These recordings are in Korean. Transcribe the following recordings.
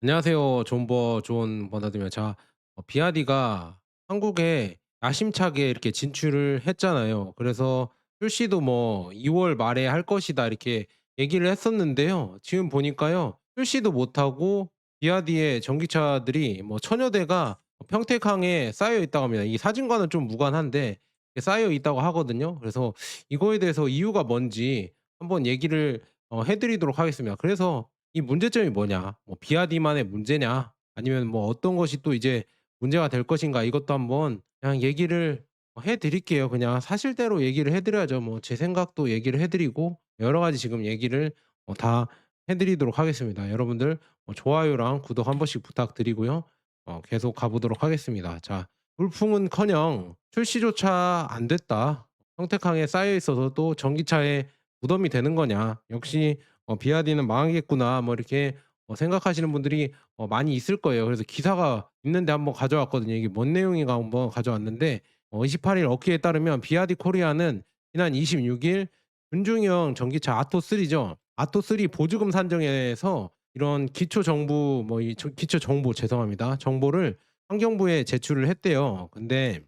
안녕하세요. 존버 존 버나드입니다. 자, 어, 비아디가 한국에 야심차게 이렇게 진출을 했잖아요. 그래서 출시도 뭐 2월 말에 할 것이다 이렇게 얘기를 했었는데요. 지금 보니까요. 출시도 못하고 비아디의 전기차들이 뭐 천여 대가 평택항에 쌓여 있다고 합니다. 이 사진과는 좀 무관한데 쌓여 있다고 하거든요. 그래서 이거에 대해서 이유가 뭔지 한번 얘기를 어, 해드리도록 하겠습니다. 그래서 이 문제점이 뭐냐? 뭐 비아디만의 문제냐? 아니면 뭐 어떤 것이 또 이제 문제가 될 것인가? 이것도 한번 그냥 얘기를 어해 드릴게요. 그냥 사실대로 얘기를 해 드려야죠. 뭐 제 생각도 얘기를 해 드리고 여러 가지 지금 얘기를 어 다해 드리도록 하겠습니다. 여러분들 어 좋아요랑 구독 한 번씩 부탁드리고요. 어 계속 가 보도록 하겠습니다. 자 불풍은커녕 출시조차 안 됐다. 평택항에 쌓여 있어서 또 전기차에 부담이 되는 거냐. 역시 어 '비아디는 망하겠구나.' 뭐 이렇게 어 생각하시는 분들이 어 많이 있을 거예요. 그래서 기사가 있는데 한번 가져왔거든요. 이게 뭔 내용인가 한번 가져왔는데 어 28일 어키에 따르면 비아디 코리아는 지난 26일 준중형 전기차 아토3죠. 아토3 보조금 산정에서 이런 기초 정부 뭐이 기초 정보 죄송합니다. 정보를 환경부에 제출을 했대요. 근데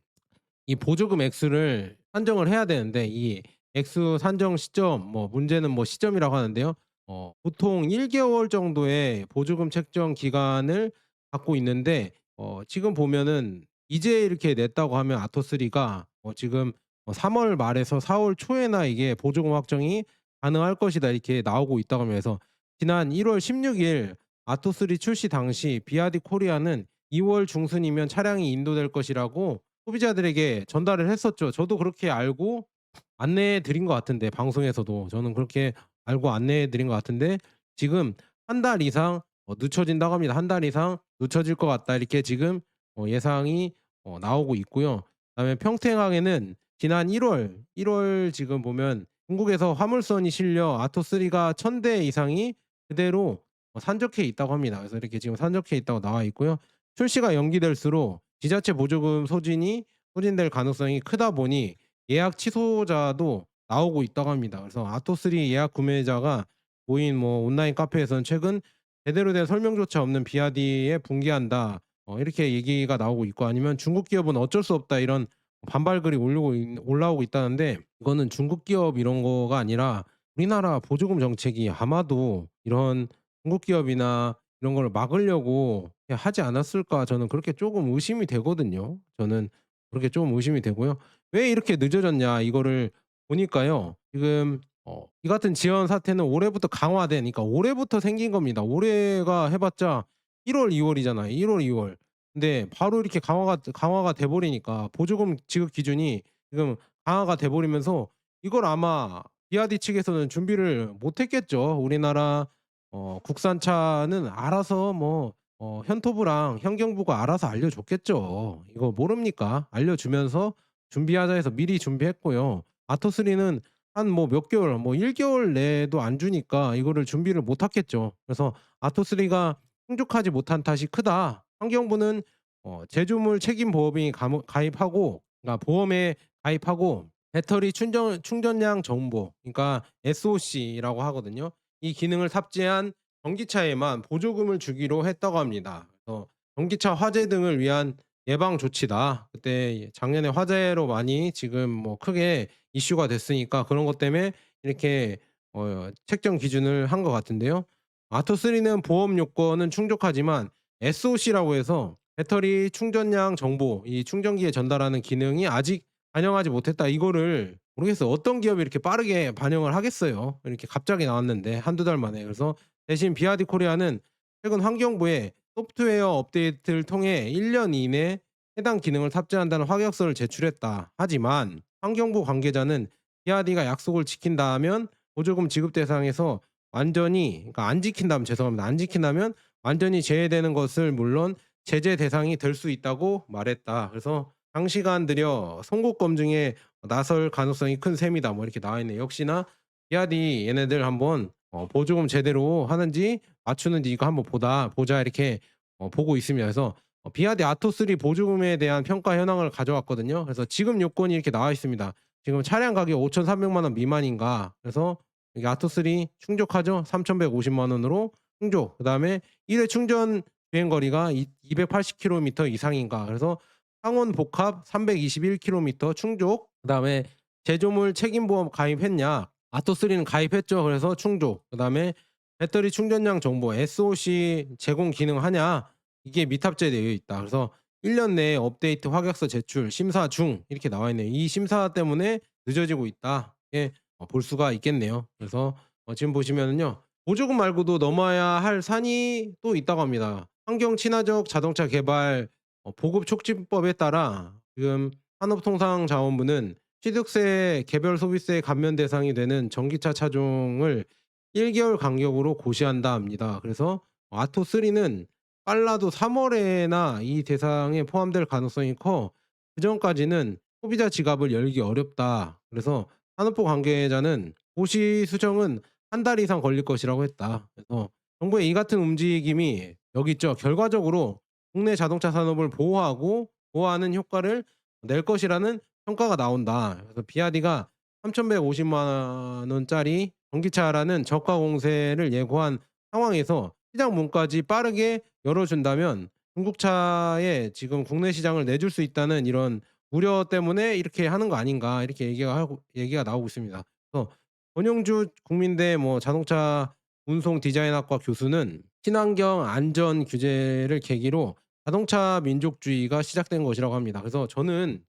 이 보조금 액수를 산정을 해야 되는데 이 액수 산정 시점 뭐 문제는 뭐 시점이라고 하는데요. 어 보통 1 개월 정도의 보조금 책정 기간을 갖고 있는데 어 지금 보면은 이제 이렇게 냈다고 하면 아토3가 어 지금 어 3월 말에서 4월 초에나 이게 보조금 확정이 가능할 것이다 이렇게 나오고 있다고 하면서 지난 1월 16일 아토3 출시 당시 비아디 코리아는 2월 중순이면 차량이 인도될 것이라고 소비자들에게 전달을 했었죠. 저도 그렇게 알고 안내해 드린 것 같은데 방송에서도 저는 그렇게 알고 안내해 드린 것 같은데 지금 한 달 이상 어 늦춰진다고 합니다. 한 달 이상 늦춰질 것 같다. 이렇게 지금 어 예상이 어 나오고 있고요. 그다음에 평택항에는 지난 1월 1월 지금 보면 중국에서 화물선이 실려 아토3가 1,000대 이상이 그대로 어 산적해 있다고 합니다. 그래서 이렇게 지금 산적해 있다고 나와 있고요. 출시가 연기될수록 지자체 보조금 소진이 소진될 가능성이 크다 보니 예약 취소자도 나오고 있다고 합니다. 그래서 아토3 예약 구매자가 모인 뭐 온라인 카페에서는 최근 "제대로 된 설명조차 없는 비아디에 분개한다." 어 이렇게 얘기가 나오고 있고 아니면 "중국 기업은 어쩔 수 없다." 이런 반발글이 올리고 있 올라오고 있다는데 이거는 중국 기업 이런 거가 아니라 우리나라 보조금 정책이 아마도 이런 중국 기업이나 이런 걸 막으려고 하지 않았을까 저는 그렇게 쪼금 의심이 되거든요. 저는 그렇게 좀 의심이 되고요. 왜 이렇게 늦어졌냐 이거를 보니까요. 지금 어 이 같은 지연 사태는 올해부터 강화된 그러니까 올해부터 생긴 겁니다. 올해가 해 봤자 1 월, 2 월이잖아요. 1 월, 2 월. 근데 바로 이렇게 강화가 강화가 돼 버리니까 보조금 지급 기준이 지금 강화가 돼 버리면서 이걸 아마 비아디 측에서는 준비를 못 했겠죠. 우리나라 어 국산차는 알아서 뭐 어 현토부랑 환경부가 알아서 알려줬겠죠. 이거 모릅니까? 알려주면서 준비하자 해서 미리 준비했고요. 아토3는 한 뭐 몇 개월 뭐 1 개월 내도 안 주니까 이거를 준비를 못 했겠죠. 그래서 아토3가 충족하지 못한 탓이 크다. 환경부는 어 제조물 책임 보험이 가입하고 그러니까 보험에 가입하고 배터리 충전 충전량 정보 그러니까 SOC라고 하거든요. 이 기능을 탑재한 전기차에만 보조금을 주기로 했다고 합니다. 그래서 전기차 화재 등을 위한 예방 조치다. 그때 작년에 화재로 많이 지금 뭐 크게 이슈가 됐으니까 그런 것 때문에 이렇게 어 책정 기준을 한 것 같은데요. 아토3는 보험 요건은 충족하지만 SOC라고 해서 배터리 충전량 정보 이 충전기에 전달하는 기능이 아직 반영하지 못했다. 이거를 모르겠어요. 어떤 기업이 이렇게 빠르게 반영을 하겠어요. 이렇게 갑자기 나왔는데 한두 달 만에. 그래서 대신 비아디 코리아는 최근 환경부에 소프트웨어 업데이트를 통해 1년 이내 해당 기능을 탑재한다는 확약서를 제출했다. 하지만 환경부 관계자는 비아디가 약속을 지킨다면 보조금 지급 대상에서 완전히 그러니까 안 지킨다면 죄송합니다. 안 지킨다면 완전히 제외되는 것을 물론 제재 대상이 될 수 있다고 말했다. 그래서 "장시간 들여 송곳 검증에 나설 가능성이 큰 셈이다." 뭐 이렇게 나와 있네요. 역시나 비아디 얘네들 한번 어 보조금 제대로 하는지 맞추는지 이거 한번 보다 보자 이렇게 어 보고. 그래서 어 비아디 아토3 보조금에 대한 평가 현황을 가져왔거든요. 그래서 지급 요건이 이렇게 나와 있습니다. 지금 차량 가격 5,300만 원 미만인가 그래서 여기 아토3 충족하죠. 3,150만 원으로 충족 그다음에 1회 충전 주행 거리가 이 280km 이상인가 그래서 상온 복합 321km 충족 그다음에 제조물 책임 보험 가입했냐 아토3는 가입했죠. 그래서 충족 그 다음에 배터리 충전량 정보 SOC 제공 기능하냐? 이게 미탑재되어 있다. 그래서 1년 내에 업데이트 확약서 제출 심사 중 이렇게 나와 있네요. 이 심사 때문에 늦어지고 있다. 예, 어, 볼 수가 있겠네요. 그래서 어, 지금 보시면은요 보조금 말고도 넘어야 할 산이 또 있다고 합니다. 환경 친화적 자동차 개발 어, 보급 촉진법에 따라 지금 산업통상자원부는 취득세, 개별 소비세 감면 대상이 되는 전기차 차종을 1개월 간격으로 고시한다 합니다. 그래서 아토 3는 빨라도 3월에나 이 대상에 포함될 가능성이 커 그전까지는 소비자 지갑을 열기 어렵다. 그래서 산업부 관계자는 고시 수정은 한 달 이상 걸릴 것이라고 했다. 그래서 정부의 이 같은 움직임이 여기 있죠. 결과적으로 국내 자동차 산업을 보호하고 보호하는 효과를 낼 것이라는 평가가 나온다. 그래서 비아디가 3,150만 원짜리 전기차라는 저가 공세를 예고한 상황에서 시장 문까지 빠르게 열어준다면 중국차에 지금 국내 시장을 내줄 수 있다는 이런 우려 때문에 이렇게 하는 거 아닌가 이렇게 얘기가 하고 얘기가 나오고 있습니다. 그래서 권영주 국민대 뭐 자동차 운송 디자인학과 교수는 친환경 안전 규제를 계기로 자동차 민족주의가 시작된 것이라고 합니다. 그래서 저는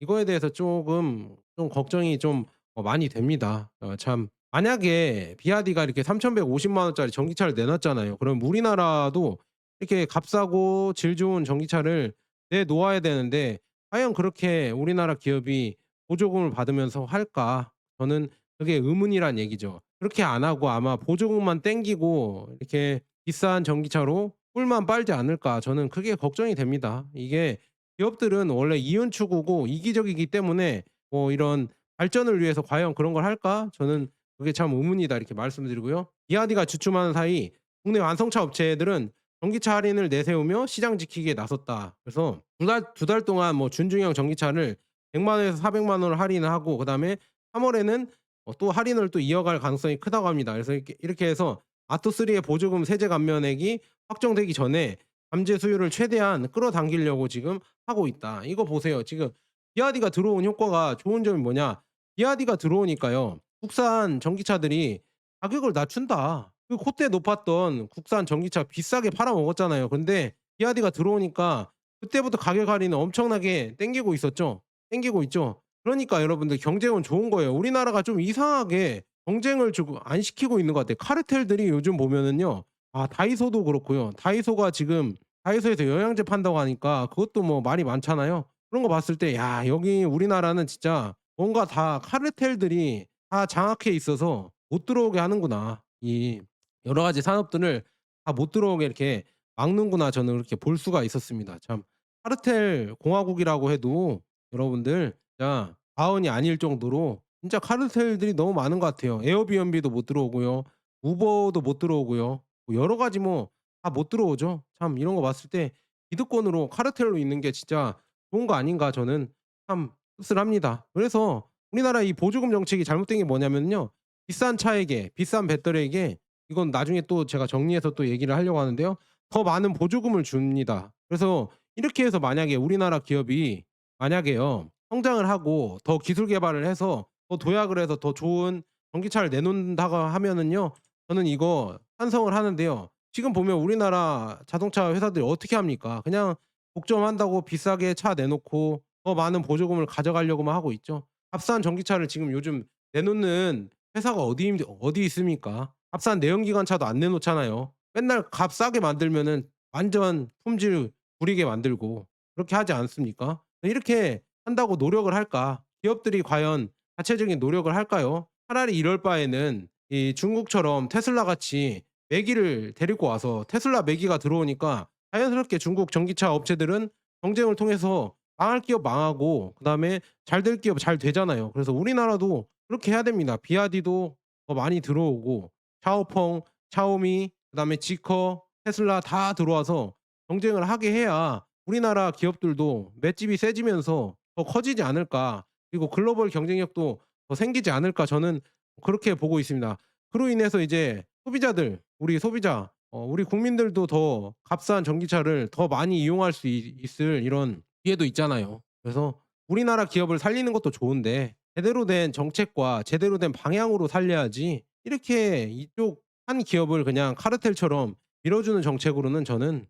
이거에 대해서 조금 좀 걱정이 좀 어 많이 됩니다. 어 참 만약에 비아디가 이렇게 3,150만 원짜리 전기차를 내놨잖아요. 그럼 우리나라도 이렇게 값싸고 질 좋은 전기차를 내놓아야 되는데 과연 그렇게 우리나라 기업이 보조금을 받으면서 할까? 저는 그게 의문이란 얘기죠. 그렇게 안 하고 아마 보조금만 땡기고 이렇게 비싼 전기차로 꿀만 빨지 않을까? 저는 그게 걱정이 됩니다. 이게 기업들은 원래 이윤 추구고 이기적이기 때문에 뭐 이런 발전을 위해서 과연 그런 걸 할까? 저는 그게 참 의문이다 이렇게 말씀드리고요. 비아디가 주춤하는 사이 국내 완성차 업체들은 전기차 할인을 내세우며 시장 지키기에 나섰다. 그래서 두 달 두 달 동안 뭐 준중형 전기차를 100만 원에서 400만 원을 할인을 하고 그다음에 3월에는 어또 할인을 또 이어갈 가능성이 크다고 합니다. 그래서 이렇게 해서 아토3의 보조금 세제 감면액이 확정되기 전에 잠재 수요를 최대한 끌어당기려고 지금 하고 있다. 이거 보세요. 지금 비아디가 들어온 효과가 좋은 점이 뭐냐? 비아디가 들어오니까요. 국산 전기차들이 가격을 낮춘다. 그 콧대 높았던 국산 전기차 비싸게 팔아먹었잖아요. 근데 비아디가 들어오니까 그때부터 가격 할인을 엄청나게 땡기고 있었죠. 땡기고 있죠. 그러니까 여러분들 경쟁은 좋은 거예요. 우리나라가 좀 이상하게 경쟁을 안 시키고 있는 것 같아요. 카르텔들이 요즘 보면은요. 아 다이소도 그렇고요. 다이소가 지금 다이소에서 영양제 판다고 하니까 그것도 뭐 말이 많잖아요. 그런 거 봤을 때 야 여기 우리나라는 진짜 뭔가 다 카르텔들이 다 장악해 있어서 못 들어오게 하는구나. 이 여러 가지 산업들을 다 못 들어오게 이렇게 막는구나. 저는 그렇게 볼 수가 있었습니다. 참 카르텔 공화국이라고 해도 여러분들 진짜 과언이 아닐 정도로 진짜 카르텔들이 너무 많은 것 같아요. 에어비앤비도 못 들어오고요. 우버도 못 들어오고요. 뭐 여러 가지 뭐 다 못 들어오죠. 참 이런 거 봤을 때 기득권으로 카르텔로 있는 게 진짜 좋은 거 아닌가 저는 참 씁쓸합니다. 그래서 우리나라 이 보조금 정책이 잘못된 게 뭐냐면요. 비싼 차에게 비싼 배터리에게 이건 나중에 또 제가 정리해서 또 얘기를 하려고 하는데요. 더 많은 보조금을 줍니다. 그래서 이렇게 해서 만약에 우리나라 기업이 만약에요. 성장을 하고 더 기술 개발을 해서 더 도약을 해서 더 좋은 전기차를 내놓는다고 하면은요. 저는 이거 찬성을 하는데요. 지금 보면 우리나라 자동차 회사들이 어떻게 합니까? 그냥 독점한다고 비싸게 차 내놓고 더 많은 보조금을 가져가려고만 하고 있죠. 값싼 전기차를 지금 요즘 내놓는 회사가 어디 어디 있습니까? 값싼 내연기관차도 안 내놓잖아요. 맨날 값 싸게 만들면은 완전 품질 구리게 만들고 그렇게 하지 않습니까? 이렇게 한다고 노력을 할까? 기업들이 과연 자체적인 노력을 할까요? 차라리 이럴 바에는 이 중국처럼 테슬라 같이 매기를 데리고 와서 테슬라 매기가 들어오니까 자연스럽게 중국 전기차 업체들은 경쟁을 통해서 망할 기업 망하고 그다음에 잘 될 기업 잘 되잖아요. 그래서 우리나라도 그렇게 해야 됩니다. 비아디도 더 많이 들어오고 샤오펑, 샤오미, 그다음에 지커, 테슬라 다 들어와서 경쟁을 하게 해야 우리나라 기업들도 맷집이 세지면서 더 커지지 않을까. 그리고 글로벌 경쟁력도 더 생기지 않을까 저는 그렇게 보고 있습니다. 그로 인해서 이제 소비자들, 우리 소비자 어 우리 국민들도 더 값싼 전기차를 더 많이 이용할 수있 있을 이런 기회도 있잖아요. 그래서 우리나라 기업을 살리는 것도 좋은데 제대로 된 정책과 제대로 된 방향으로 살려야지 이렇게 이쪽 한 기업을 그냥 카르텔처럼 밀어주는 정책으로는 저는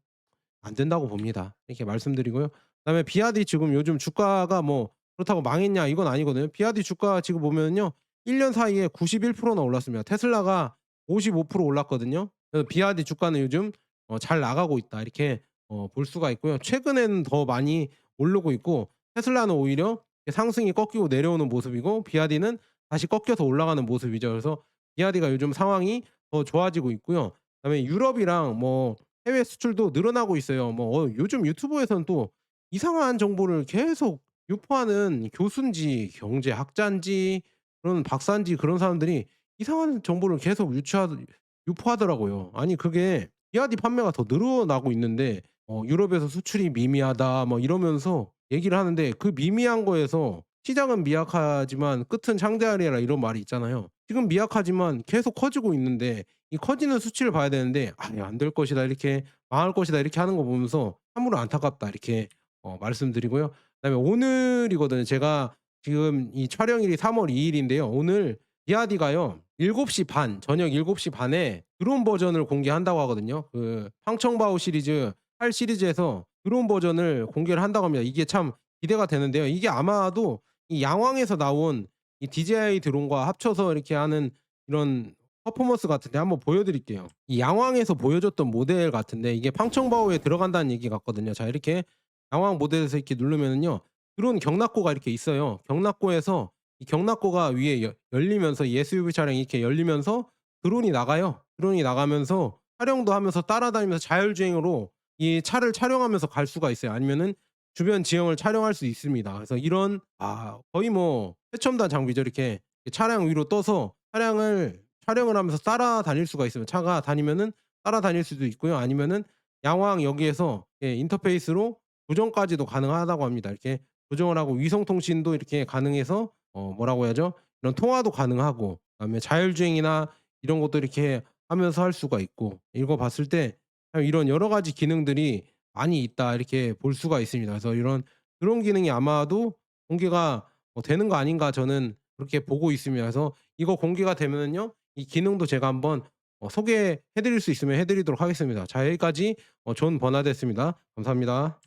안 된다고 봅니다. 이렇게 말씀드리고요. 그다음에 비아디 지금 요즘 주가가 뭐 그렇다고 망했냐 이건 아니거든요. 비아디 주가 지금 보면요. 1년 사이에 91%나 올랐습니다. 테슬라가 55% 올랐거든요. 그래서 비아디 주가는 요즘 어 잘 나가고 있다. 이렇게 어 볼 수가 있고요. 최근에는 더 많이 오르고 있고 테슬라는 오히려 상승이 꺾이고 내려오는 모습이고 비아디는 다시 꺾여서 올라가는 모습이죠. 그래서 비아디가 요즘 상황이 더 좋아지고 있고요. 그다음에 유럽이랑 뭐 해외 수출도 늘어나고 있어요. 뭐 어 요즘 유튜브에서는 또 이상한 정보를 계속 유포하는 교수인지 경제학자인지 그런 박사인지 그런 사람들이 이상한 정보를 계속 유추하 유포하더라고요. 아니 그게 비아디 판매가 더 늘어나고 있는데 어 "유럽에서 수출이 미미하다." 뭐 이러면서 얘기를 하는데 그 미미한 거에서 "시장은 미약하지만 끝은 창대하리라." 이런 말이 있잖아요. 지금 미약하지만 계속 커지고 있는데 이 커지는 수치를 봐야 되는데 "아이 안될 것이다." 이렇게 "망할 것이다." 이렇게 하는 거 보면서 참으로 안타깝다 이렇게 어 말씀드리고요. 그다음에 오늘이거든요. 제가 지금 이 촬영일이 3월 2 일인데요. 오늘 비아디가요. 7시 반 저녁 7시 반에 드론 버전을 공개한다고 하거든요. 그 팡청바오 시리즈 8 시리즈에서 드론 버전을 공개를 한다고 합니다. 이게 참 기대가 되는데요. 이게 아마도 이 양왕에서 나온 이 DJI 드론과 합쳐서 이렇게 하는 이런 퍼포먼스 같은데 한번 보여 드릴게요. 이 양왕에서 보여줬던 모델 같은데 이게 팡청바오에 들어간다는 얘기 같거든요. 자 이렇게 양왕 모델에서 이렇게 누르면은요. 드론 경납고가 이렇게 있어요. 경납고에서 이 경납고가 위에 여 열리면서 이 SUV 차량이 이렇게 열리면서 드론이 나가요. 드론이 나가면서 촬영도 하면서 따라다니면서 자율주행으로 이 차를 촬영하면서 갈 수가 있어요. 아니면은 주변 지형을 촬영할 수 있습니다. 그래서 이런 아 거의 뭐 최첨단 장비죠. 이렇게 차량 위로 떠서 차량을 촬영을 하면서 따라다닐 수가 있어요. 차가 다니면은 따라다닐 수도 있고요. 아니면은 양왕 여기에서 예 인터페이스로 조정까지도 가능하다고 합니다. 이렇게 조정을 하고 위성 통신도 이렇게 가능해서 어 뭐라고 해야죠? 이런 통화도 가능하고 그다음에 자율주행이나 이런 것도 이렇게 하면서 할 수가 있고 이거 봤을 때 참 이런 여러 가지 기능들이 많이 있다 이렇게 볼 수가 있습니다. 그래서 이런 드론 기능이 아마도 공개가 어 되는 거 아닌가 저는 그렇게 보고 있습니다. 그래서 이거 공개가 되면은요. 이 기능도 제가 한번 어 소개해 드릴 수 있으면 해 드리도록 하겠습니다. 자 여기까지 어 존 버나드였습니다. 감사합니다.